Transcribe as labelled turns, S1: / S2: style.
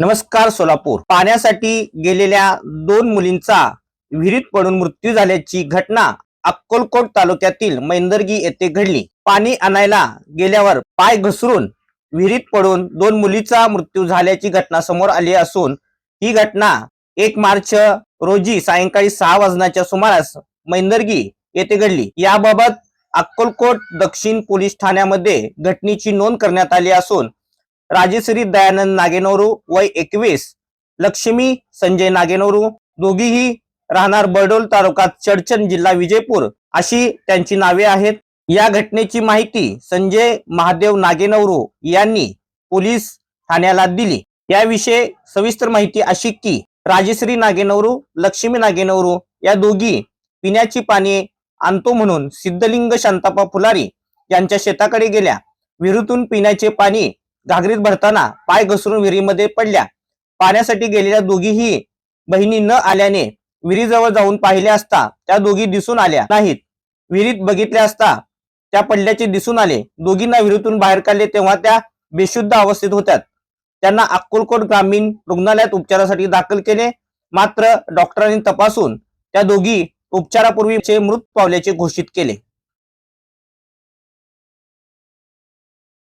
S1: नमस्कार सोलापूर. पाण्यासाठी गेलेल्या दोन मुलींचा विहिरीत पडून मृत्यू झाल्याची घटना अक्कलकोट तालुक्यातील मैंदर्गी येथे घडली. पाणी आणायला गेल्यावर पाय घसरून विहिरीत पडून दोन मुलीचा मृत्यू झाल्याची घटना समोर आली असून ही घटना एक मार्च रोजी सायंकाळी सहा वाजण्याच्या सुमारास मैंदर्गी येथे घडली. याबाबत अक्कलकोट दक्षिण पोलीस ठाण्यामध्ये घटनेची नोंद करण्यात आली असून राजेश्री दयानंद नागेनोरू वय एकवीस लक्ष्मी संजय नागेनोरू दोघीही राहणार बरडोल तालुका चडचण जिल्हा विजयपूर अशी त्यांची नावे आहेत. या घटनेची माहिती संजय महादेव नागेनवरू यांनी पोलीस ठाण्याला दिली. याविषयी सविस्तर माहिती अशी की राजेश्री नागेनवरू लक्ष्मी नागेनवरू या दोघी पिण्याची पाणी आणतो म्हणून सिद्धलिंग शांतापा फुलारी यांच्या शेताकडे गेल्या. विहिरीतून पिण्याचे पाणी घागरीत भरताना पाय घसरून विहिरीमध्ये पडल्या. पाण्यासाठी गेलेल्या दोघीही बहिणी न आल्याने विहिरीजवळ जाऊन पाहिले असता त्या दोघी दिसून आल्या नाहीत. विहिरीत बघितले असता त्या पडल्याचे दिसून आले. दोघींना विहिरीतून बाहेर काढले तेव्हा त्या बेशुद्ध अवस्थेत होत्या त्यांना अक्कलकोट ग्रामीण रुग्णालयात उपचारासाठी दाखल केले. मात्र डॉक्टरांनी तपासून त्या दोघी उपचारापूर्वीचे मृत पावल्याचे घोषित केले.